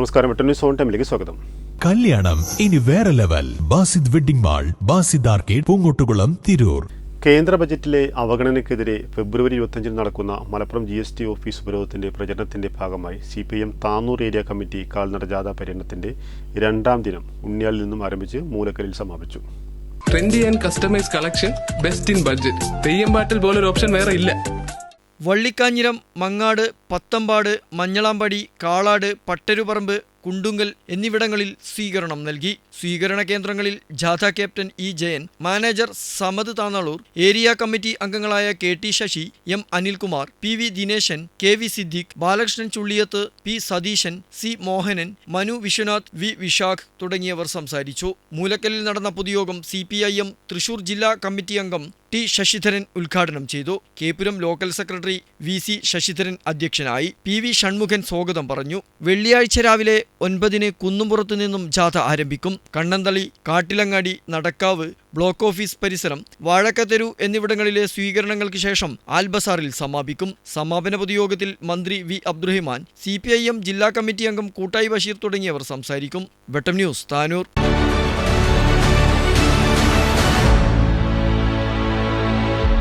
നമസ്കാരം. എട്ട് news on ടൈമിലേക്ക് സ്വാഗതം. കല്യാണം ഇനി വേറെ level. Basid wedding mall Basid arcade Poongottukulam Tirur. കേന്ദ്ര ബജറ്റിലെ അവഗണനയ്ക്കെതിരെ ഫെബ്രുവരി ഇരുപത്തഞ്ചിന് നടക്കുന്ന Malappuram G S T office ഉപരോധത്തിന്റെ പ്രചരണത്തിന്റെ ഭാഗമായി C P M Tanur area committee കാൽനട ജാഥ പര്യടനത്തിന്റെ രണ്ടാം ദിനം ഉണ്ണിയാലിൽ നിന്നും ആരംഭിച്ച് മൂലക്കലിൽ സമാപിച്ചു. Trendy and customise collection best in budget Theyyam പാട്ടിൽ പോലൊരു ഓപ്ഷൻ വേറെ ഇല്ല. വള്ളിക്കാഞ്ഞിരം മങ്ങാട് പത്തമ്പാട് മഞ്ഞളാമ്പടി കാളാട് പട്ടരുപറമ്പ് കുണ്ടുങ്കൽ എന്നിവിടങ്ങളിൽ സ്വീകരണം നൽകി. സ്വീകരണ കേന്ദ്രങ്ങളിൽ ജാഥ captain E Jayan manager Samad Thannalur area committee അംഗങ്ങളായ K T Sasi M Anilkumar P V Dineshan K V Siddique Balakrishnan Chulliyath P Satheesan C Mohanan Manu Viswanath V Vishakh തുടങ്ങിയവർ സംസാരിച്ചു. മൂലക്കലിൽ നടന്ന പൊതുയോഗം സി തൃശൂർ ജില്ലാ കമ്മിറ്റി അംഗം T Sasidharan ഉദ്ഘാടനം ചെയ്തു. Kepuram local secretary V C Sasidharan അധ്യക്ഷനായി പി വി ഷൺമുഖൻ സ്വാഗതം പറഞ്ഞു. വെള്ളിയാഴ്ച രാവിലെ ഒൻപതിന് കുന്നുംപുറത്തു നിന്നും ജാഥ ആരംഭിക്കും. കണ്ണന്തളി കാട്ടിലങ്ങാടി നടക്കാവ് ബ്ലോക്ക് ഓഫീസ് പരിസരം വാഴക്കത്തെരു എന്നിവിടങ്ങളിലെ സ്വീകരണങ്ങൾക്ക് ശേഷം ആൽബസാറിൽ സമാപിക്കും. സമാപന പൊതുയോഗത്തിൽ മന്ത്രി വി അബ്ദുറഹിമാൻ സി ജില്ലാ കമ്മിറ്റി അംഗം കൂട്ടായി ബഷീർ തുടങ്ങിയവർ സംസാരിക്കും. വെട്ടം ന്യൂസ് താനൂർ.